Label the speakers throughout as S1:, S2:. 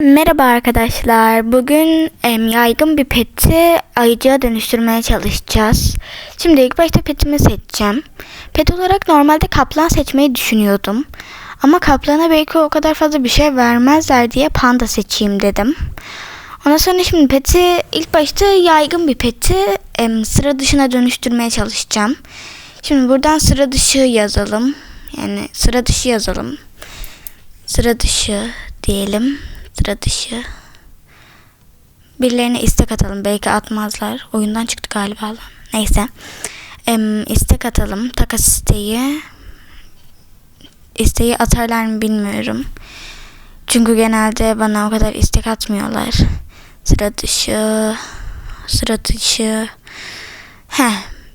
S1: Merhaba arkadaşlar. Bugün em, yaygın bir peti ayıcıya dönüştürmeye çalışacağız. Şimdi ilk başta petimi seçeceğim. Pet olarak normalde kaplan seçmeyi düşünüyordum. Ama kaplana belki o kadar fazla bir şey vermezler diye panda seçeyim dedim. Ondan sonra şimdi peti ilk başta yaygın bir peti em, sıra dışına dönüştürmeye çalışacağım. Şimdi buradan sıra dışı yazalım. Yani sıra dışı yazalım. Sıra dışı diyelim. Sıra dışı. Birilerine istek atalım. Belki atmazlar. Oyundan çıktı galiba. Neyse. Em, istek atalım. Takas isteği. İsteği atarlar mı bilmiyorum. Çünkü genelde bana o kadar istek atmıyorlar. Sıra dışı. Sıra dışı. Heh.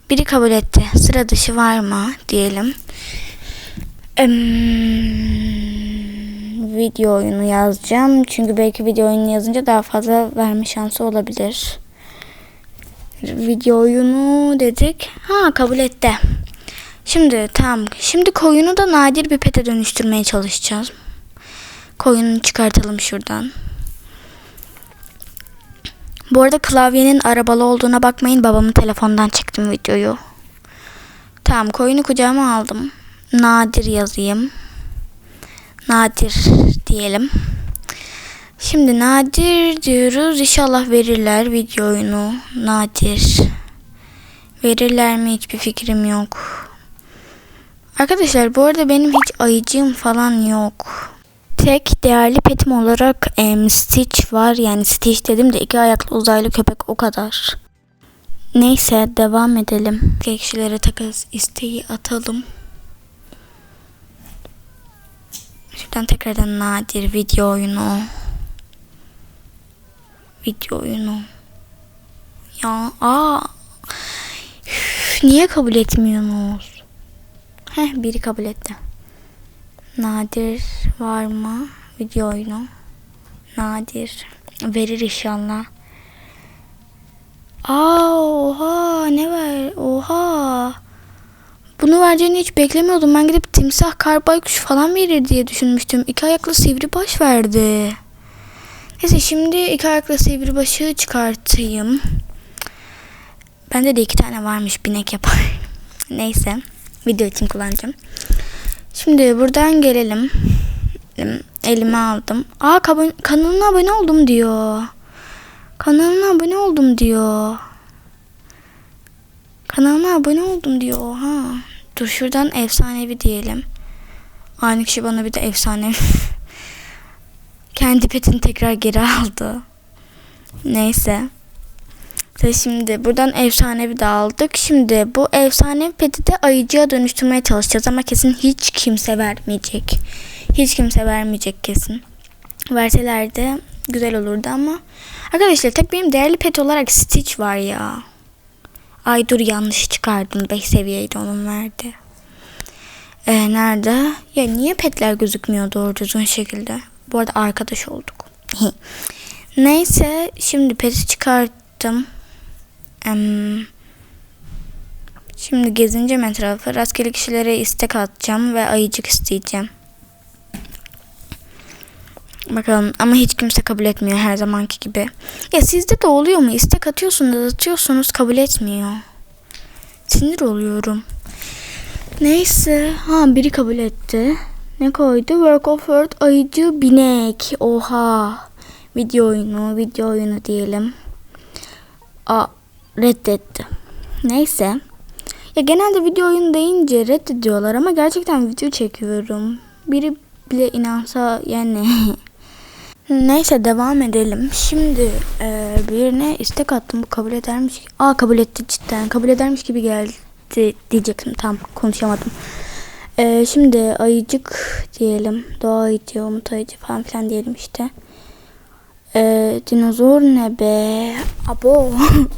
S1: Biri kabul etti. Sıra dışı var mı? Diyelim. Em, video oyunu yazacağım. Çünkü belki video oyunu yazınca daha fazla verme şansı olabilir. Video oyunu dedik. Ha kabul etti. Şimdi tamam. Şimdi koyunu da nadir bir pete dönüştürmeye çalışacağız. Koyunu çıkartalım şuradan. Bu arada klavyenin arabalı olduğuna bakmayın. Babamın telefondan çektim videoyu. Tamam koyunu kucağıma aldım. Nadir yazayım. Nadir diyelim. Şimdi nadir diyoruz. İnşallah verirler video oyunu. Nadir. Verirler mi hiçbir fikrim yok. Arkadaşlar bu arada benim hiç ayıcığım falan yok. Tek değerli petim olarak em, Stitch var. Yani Stitch dedim de iki ayaklı uzaylı köpek o kadar. Neyse devam edelim. Kekşilere takas isteği atalım. Şuradan tekrardan nadir video oyunu. Video oyunu. Ya aa. Üf, niye kabul etmiyorsunuz? Heh biri kabul etti. Nadir var mı? Video oyunu. Nadir. Verir inşallah. Aa oha ne var? Oha. Bunu vereceğini hiç beklemiyordum. Ben gidip timsah, kar, baykuş falan verir diye düşünmüştüm. İki ayaklı sivri baş verdi. Neyse şimdi iki ayaklı sivri başı çıkartayım. Bende de iki tane varmış binek yapar. Neyse video için kullanacağım. Şimdi buradan gelelim. Elime aldım. Aa kanalına abone oldum diyor. Kanalına abone oldum diyor. Kanalıma abone oldum diyor. Oha. Dur şuradan efsanevi diyelim. Aynı kişi bana bir de efsanevi. Kendi petini tekrar geri aldı. Neyse. Ve şimdi buradan efsanevi de aldık. Şimdi bu efsanevi peti de ayıcıya dönüştürmeye çalışacağız ama kesin hiç kimse vermeyecek. Hiç kimse vermeyecek kesin. Verseler de güzel olurdu ama. Arkadaşlar tek benim değerli pet olarak Stitch var ya. Ay dur yanlış çıkardım. 5 seviyeydi onun verdi. Ee, nerede? Ya niye petler gözükmüyor doğru düzgün şekilde? Bu arada arkadaş olduk. Neyse şimdi peti çıkarttım. Em, şimdi gezineceğim etrafı. Rastgele kişilere istek atacağım ve ayıcık isteyeceğim. Bakalım ama hiç kimse kabul etmiyor her zamanki gibi. Ya sizde de oluyor mu? İstek atıyorsunuz, atıyorsunuz kabul etmiyor. Sinir oluyorum. Neyse. Ha biri kabul etti. Ne koydu? Work of Word ayıcı binek. Oha. Video oyunu, video oyunu diyelim. A reddetti. Neyse. Ya genelde video oyunu deyince reddediyorlar ama gerçekten video çekiyorum. Biri bile inansa yani Neyse devam edelim. Şimdi e, birine istek attım. Bu kabul edermiş. Aa kabul etti cidden. Kabul edermiş gibi geldi diyecektim. Tam konuşamadım. E, şimdi ayıcık diyelim. Doğa ayıcı, umut ayıcı falan filan diyelim işte. E, dinozor ne be? Abo.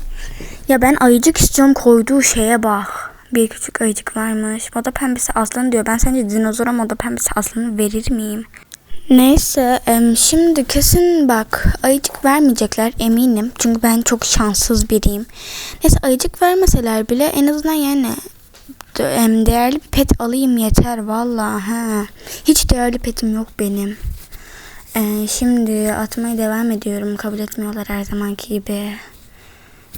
S1: ya ben ayıcık istiyorum koyduğu şeye bak. Bir küçük ayıcık varmış. Moda pembesi aslanı diyor. Ben sence dinozora moda pembesi aslanı verir miyim? Neyse şimdi kesin bak ayıcık vermeyecekler eminim. Çünkü ben çok şanssız biriyim. Neyse ayıcık vermeseler bile en azından yani değerli bir pet alayım yeter valla. Hiç değerli petim yok benim. Ee, şimdi atmaya devam ediyorum. Kabul etmiyorlar her zamanki gibi.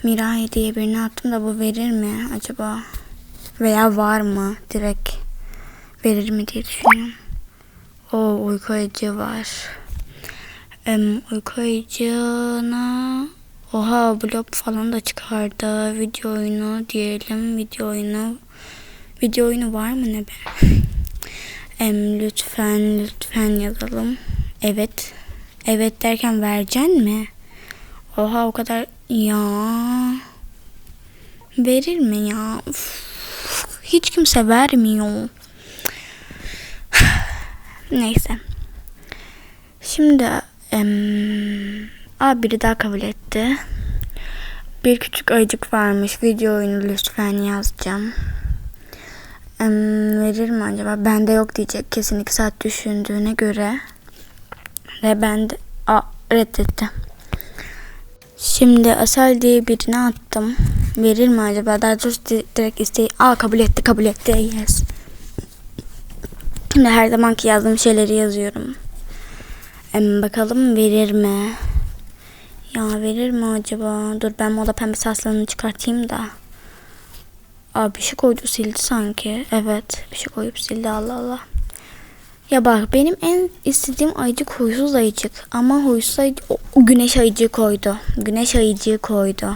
S1: Miray diye birini attım da bu verir mi acaba? Veya var mı direkt verir mi diye düşünüyorum. O uyku ayıcı var. Em, uyku ayıcına oha blok falan da çıkardı. Video oyunu diyelim. Video oyunu. Video oyunu var mı ne be? Em, lütfen lütfen yazalım. Evet. Evet derken vereceksin mi? Oha o kadar ya. Verir mi ya? Hiç kimse vermiyor. Neyse. Şimdi em, Aa, biri daha kabul etti. Bir küçük ayıcık varmış. Video oyunu lütfen yazacağım. Em, verir mi acaba? Bende yok diyecek. Kesin iki saat düşündüğüne göre. Ve ben de Aa, reddetti. Şimdi Asal diye birine attım. Verir mi acaba? Daha doğrusu di- direkt isteği. Aa kabul etti kabul etti. Yes. Şimdi her zamanki yazdığım şeyleri yazıyorum. Em, bakalım verir mi? Ya verir mi acaba? Dur ben moda pembe aslanını çıkartayım da. Aa bir şey koydu sildi sanki. Evet bir şey koyup sildi Allah Allah. Ya bak benim en istediğim ayıcık huysuz ayıcık. Ama huysuz ayıcık o, güneş ayıcığı koydu. Güneş ayıcığı koydu.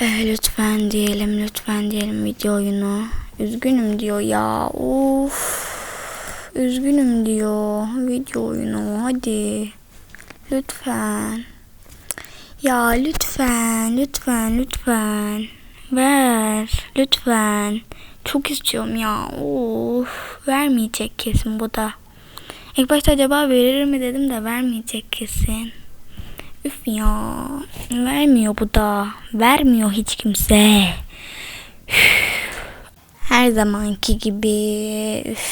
S1: Eh, lütfen diyelim lütfen diyelim video oyunu. Üzgünüm diyor ya. Of. Üzgünüm diyor. Video oyunu hadi. Lütfen. Ya lütfen lütfen lütfen. Ver lütfen. Çok istiyorum ya. Of. Vermeyecek kesin bu da. İlk başta acaba verir mi dedim de vermeyecek kesin. Üf ya. Vermiyor bu da. Vermiyor hiç kimse. Üf. Her zamanki gibi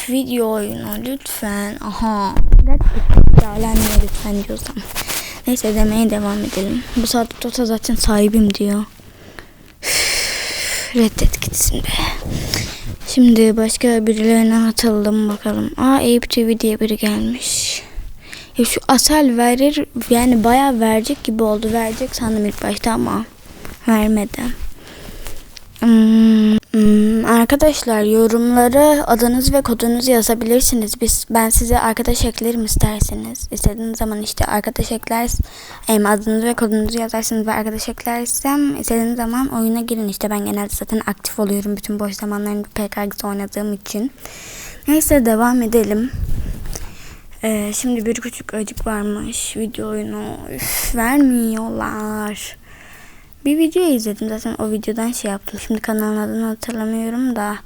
S1: video oyunu lütfen. Aha. Yalenmiyor lütfen diyorsam. Neyse demeye devam edelim. Bu saatte Tota zaten sahibim diyor. Üf, Reddet gitsin be. Şimdi başka birilerine atalım bakalım. Aa Eyüp TV diye biri gelmiş. Ya şu Asel verir yani bayağı verecek gibi oldu. Verecek sandım ilk başta ama vermedi. Hmm, hmm, arkadaşlar yorumlara adınız ve kodunuzu yazabilirsiniz. Biz ben size arkadaş eklerim isterseniz. İstediğiniz zaman işte arkadaş ekler em, adınızı ve kodunuzu yazarsınız ve arkadaş eklersem istediğiniz zaman oyuna girin. İşte ben genelde zaten aktif oluyorum bütün boş zamanlarımda PKX oynadığım için. Neyse devam edelim. Ee, şimdi bir küçük acık varmış video oyunu. Üf, vermiyorlar. Bir video izledim zaten o videodan şey yaptım. Şimdi kanalın adını hatırlamıyorum da.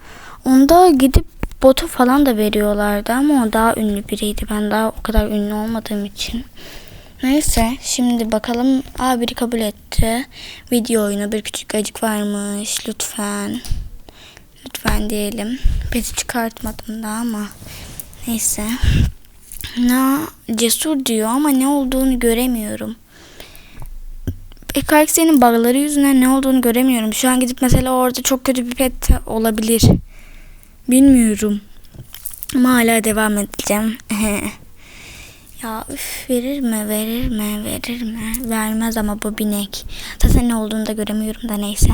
S1: Onda gidip botu falan da veriyorlardı ama o daha ünlü biriydi. Ben daha o kadar ünlü olmadığım için. Neyse şimdi bakalım. Aa biri kabul etti. Video oyunu bir küçük acık varmış. Lütfen. Lütfen diyelim. Peti çıkartmadım daha ama. Neyse. Ne cesur diyor ama ne olduğunu göremiyorum. PKX'nin bug'ları yüzünden ne olduğunu göremiyorum. Şu an gidip mesela orada çok kötü bir pet olabilir. Bilmiyorum. Ama hala devam edeceğim. ya üf, verir mi verir mi verir mi? Vermez ama bu binek. Zaten ne olduğunu da göremiyorum da neyse.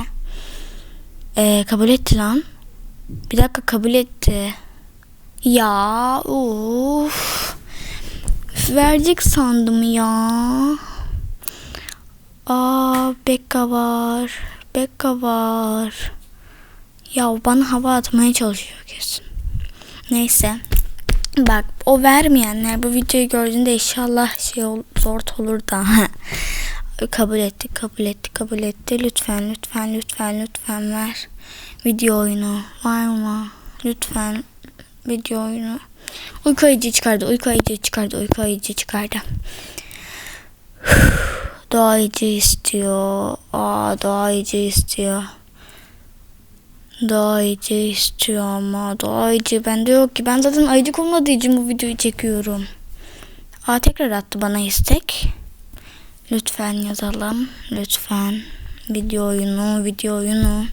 S1: Ee, kabul etti lan. Bir dakika kabul etti. Ya uf. Verecek sandım ya. Aa Bekka var. Bekka var. Ya bana hava atmaya çalışıyor kesin. Neyse. Bak o vermeyenler bu videoyu gördüğünde inşallah şey ol, zor olur da. kabul etti, kabul etti, kabul etti. Lütfen, lütfen, lütfen, lütfen ver. Video oyunu var mı? Lütfen video oyunu. Uyku ayıcı çıkardı, uyku ayıcı çıkardı, uyku ayıcı çıkardı. Doğayıcı istiyor. Aa doğayıcı istiyor. Doğayıcı istiyor ama doğayıcı bende yok ki. Ben zaten ayıcık olmadığı için bu videoyu çekiyorum. Aa tekrar attı bana istek. Lütfen yazalım. Lütfen. Video oyunu, video oyunu.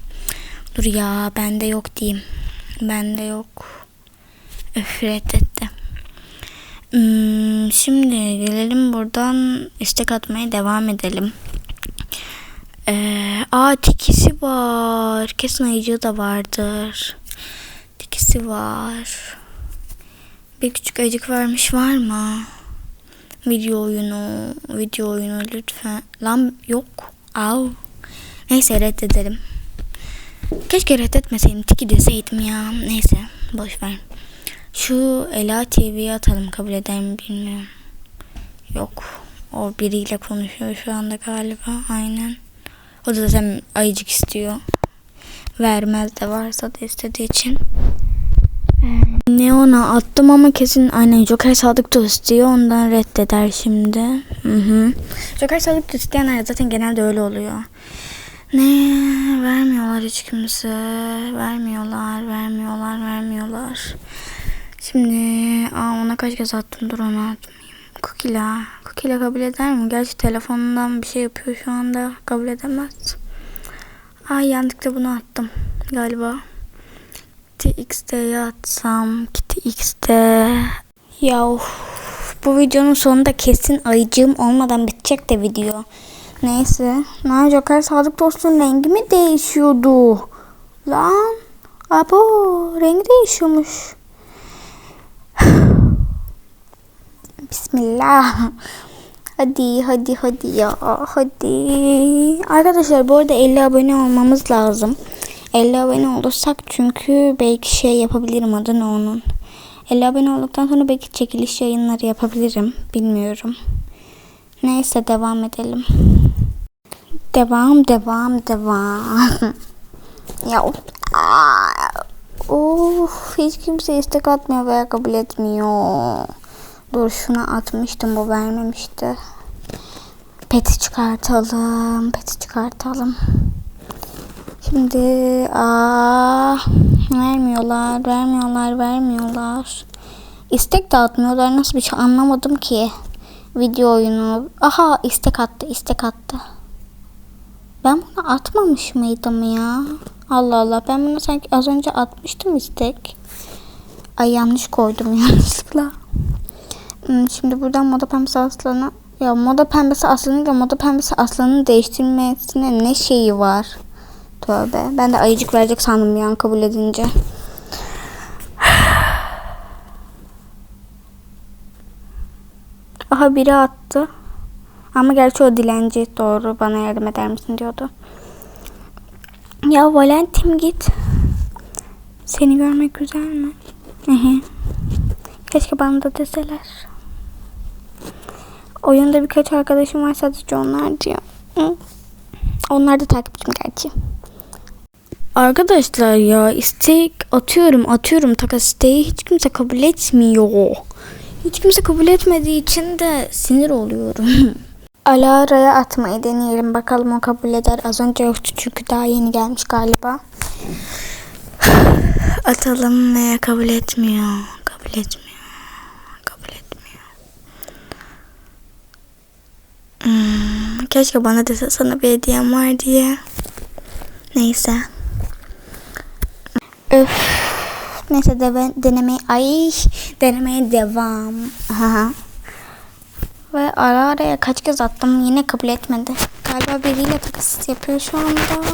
S1: Dur ya bende yok diyeyim. Bende yok. Öf reddetti. Hmm, şimdi gelelim buradan istek atmaya devam edelim. Ee, aa tikisi var. Kesin ayıcığı da vardır. Tikisi var. Bir küçük ayıcık varmış var mı? Video oyunu, video oyunu lütfen. Lan yok. Au. Neyse reddedelim. Keşke reddetmeseydim. Tiki deseydim ya. Neyse boş ver. Şu Ela TV'ye atalım kabul eder mi bilmiyorum. Yok. O biriyle konuşuyor şu anda galiba. Aynen. O da zaten ayıcık istiyor. Vermez de varsa da istediği için. Ne ona attım ama kesin aynen Joker Sadık Dost diyor. Ondan reddeder şimdi. Hı hı. Joker Sadık Dost diyenler zaten genelde öyle oluyor. Ne vermiyorlar hiç kimse. Vermiyorlar, vermiyorlar, vermiyorlar. Şimdi aa, ona kaç kez attım dur onu atmayayım. Kukila. Kukila kabul eder mi? Gerçi telefonundan bir şey yapıyor şu anda. Kabul edemez. Ay yandıkta bunu attım galiba. TXT'ye atsam. TXT. Ya of, bu videonun sonunda kesin ayıcığım olmadan bitecek de video. Neyse. Lan Joker Sadık Dost'un rengi mi değişiyordu? Lan. Abo rengi değişiyormuş. Bismillah. Hadi hadi hadi ya hadi. Arkadaşlar bu arada 50 abone olmamız lazım. 50 abone olursak çünkü belki şey yapabilirim adı ne onun. 50 abone olduktan sonra belki çekiliş yayınları yapabilirim. Bilmiyorum. Neyse devam edelim. Devam devam devam. ya of. Hiç kimse istek atmıyor veya kabul etmiyor. Dur şuna atmıştım bu vermemişti. Peti çıkartalım. Peti çıkartalım. Şimdi aa vermiyorlar, vermiyorlar, vermiyorlar. İstek dağıtmıyorlar. Nasıl bir şey anlamadım ki. Video oyunu. Aha istek attı, istek attı. Ben bunu atmamış mıydım ya? Allah Allah ben bunu sanki az önce atmıştım istek. Ay yanlış koydum yanlışlıkla. Hmm, Şimdi buradan moda pembesi aslanı ya moda pembesi aslanıyla moda pembesi aslanın değiştirmesine ne şeyi var? Tövbe. Ben de ayıcık verecek sandım bir an kabul edince. Aha biri attı. Ama gerçi o dilenci doğru bana yardım eder misin diyordu. Ya Valentim git. Seni görmek güzel mi? Keşke bana da deseler. Oyunda birkaç arkadaşım var sadece onlar diyor. Onlar da takipçim gerçi. Arkadaşlar ya istek atıyorum atıyorum takas isteği hiç kimse kabul etmiyor. Hiç kimse kabul etmediği için de sinir oluyorum. Alara'ya atmayı deneyelim bakalım o kabul eder. Az önce yoktu çünkü daha yeni gelmiş galiba. Atalım veya kabul etmiyor. Kabul etmiyor. Kabul etmiyor. Hmm, keşke bana dese sana bir hediyem var diye. Neyse. Öf. Neyse de denemeye ay denemeye devam. Aha. Ve ara araya kaç kez attım yine kabul etmedi. Galiba biriyle takas yapıyor şu anda.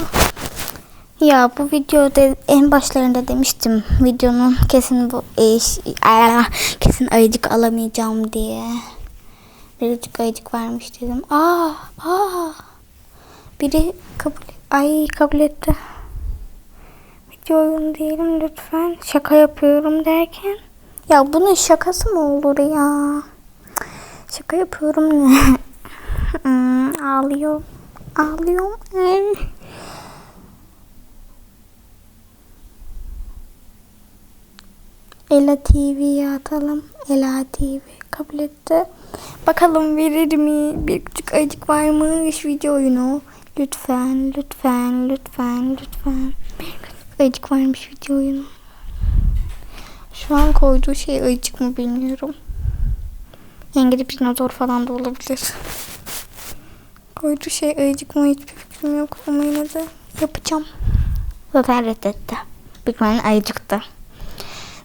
S1: Ya bu videoda en başlarında demiştim videonun kesin bu eş, aa, kesin ayıcık alamayacağım diye. Birazcık ayıcık vermiş dedim. Aa, aa. Biri kabul ay kabul etti. Video oyun değilim lütfen. Şaka yapıyorum derken. Ya bunun şakası mı olur ya? Şaka yapıyorum ne? ağlıyorum. Ağlıyorum. Ela TV'ye atalım. Ela TV kabul etti. Bakalım verir mi? Bir küçük ayıcık varmış video oyunu. Lütfen, lütfen, lütfen, lütfen. Bir küçük ayıcık varmış video oyunu. Şu an koyduğu şey ayıcık mı bilmiyorum. Yengeli dinozor falan da olabilir. Koyduğu şey ayıcık mı hiçbir fikrim yok ama yine de yapacağım. Zaten reddetti. Büyük ihtimalle ayıcıktı.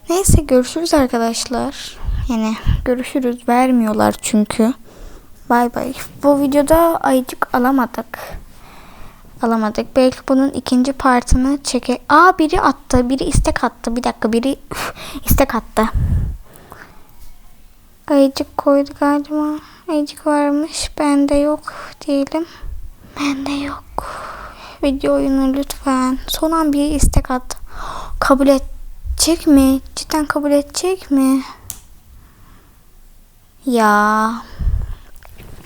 S1: Neyse görüşürüz arkadaşlar. Yani görüşürüz vermiyorlar çünkü. Bay bay. Bu videoda ayıcık alamadık. Alamadık. Belki bunun ikinci partını çeke... Aa biri attı. Biri istek attı. Bir dakika biri üf, istek attı. Ayıcık koydu galiba. Ayıcık varmış. Bende yok diyelim. Bende yok. Video oyunu lütfen. Son an bir istek at. Kabul edecek mi? Cidden kabul edecek mi? Ya.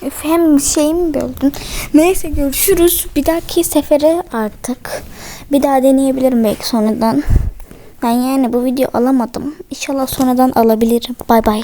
S1: Üf, hem şeyimi böldün. Neyse görüşürüz. Bir dahaki sefere artık. Bir daha deneyebilirim belki sonradan. Ben yani bu video alamadım. İnşallah sonradan alabilirim. Bay bay.